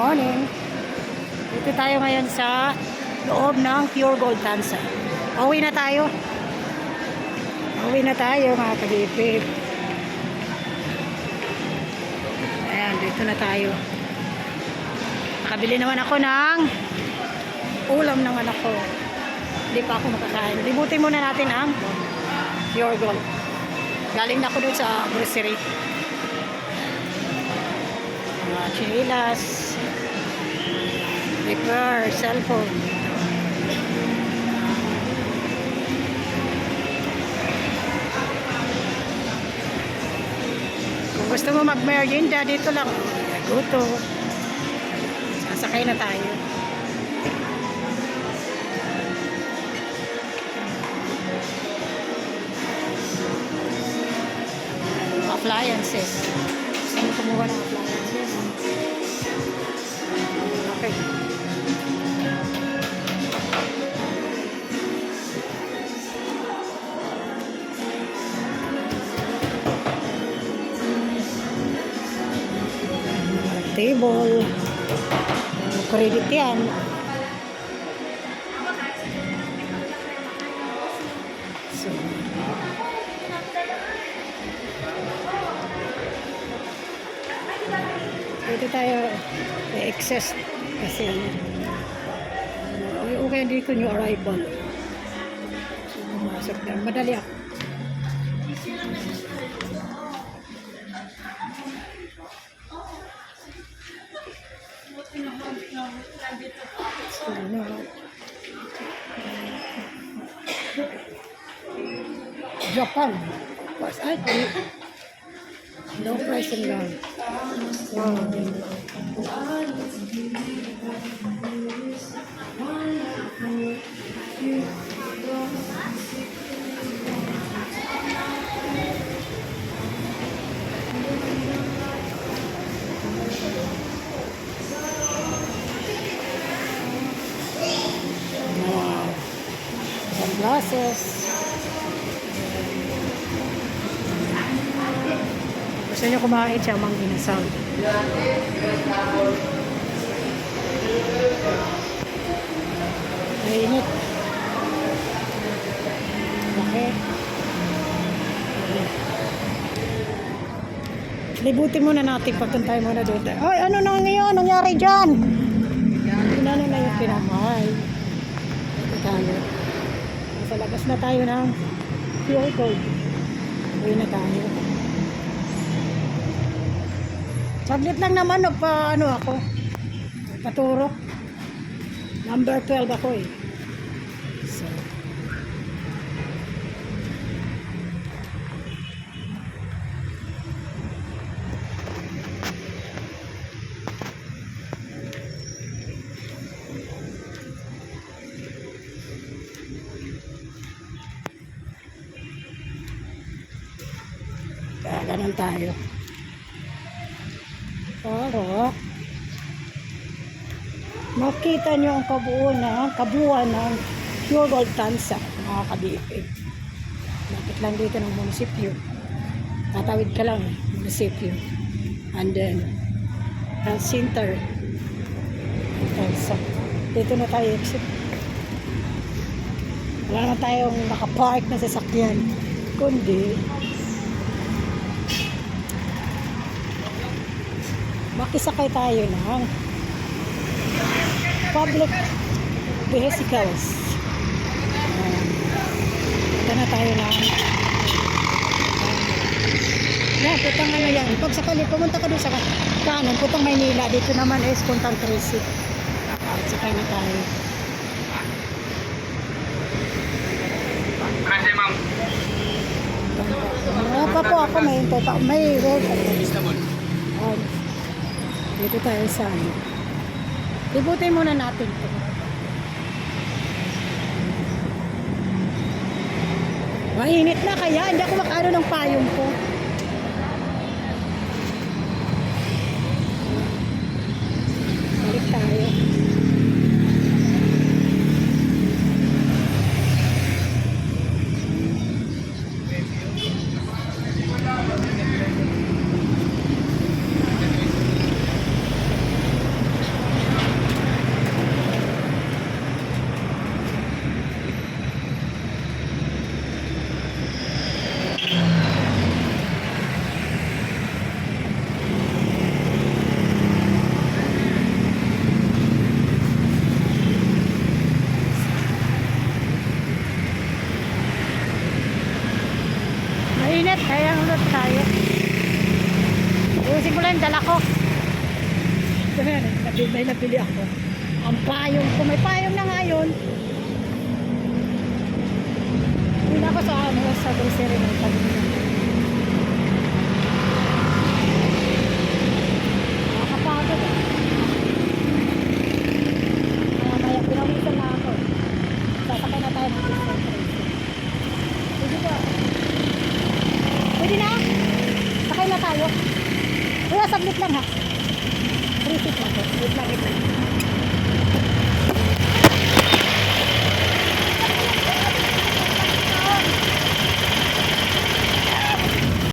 morning. Dito tayo ngayon sa loob ng Pure Gold Tansa. Pauwi na tayo. Pauwi na tayo mga kalipip. Ayan, dito na tayo. Nakabili naman ako ng ulam ng anak ko. Hindi pa ako makakain. Libutin muna natin ang Pure Gold. Galing na ako doon sa grocery. Mga chinilas, paper, cellphone. Kung gusto mo mag-merienda, dito lang. Guto. Sasakay na tayo. Appliances. Gusto mo kumuha ng appliances? Okay. Table. Credit yan. So, dito tayo excess kasi ano, ay, okay dito yung arrival. So, pumasok na. Madali ako. Japan. Was I? No price lang. Wow. Wow. Sunglasses. Gusto niyo kumain siya mang inasal. Mainit. Okay. Libutin muna natin pagkantay muna doon. Ay, ano na ngayon? Nangyari dyan? Inano na yung pinamay. Tayo. Nasa labas na tayo ng pure gold. Uwi na tayo. Saglit lang naman, nagpa, ano ako, paturo. Number 12 ako eh. Ganun tayo. Para makita nyo ang kabuuan na kabuuan ng pure gold tansa mga kabiipig. Lapit lang dito ng munisipyo. Tatawid ka lang, munisipyo. And then, health center. Tansa. Dito na tayo exit. Wala na tayong nakapark na sasakyan. Kundi, makisakay tayo ng public vehicles. Uh, ito na tayo ng yan, putang ano yan. Pag sakali, pumunta ka doon sa kanan, putang Maynila. Dito naman is puntang Tracy. Sakay na tayo. Kasi ma'am, Wala pa po ako may hintay pa. May road. Istanbul. Um, dito tayo sa ano. Libutin muna natin ito. Mainit na kaya hindi ako makaano ng payong ko. Mainit, kaya ulit tayo. Usin ko lang yung dala ko. May nabili ako. Ang payong ko. May payong na nga yun. Hindi ako sa ano, sa grocery ng pagkakas. Kuya, saglit lang ha. Free lang po. Lang, wait lang.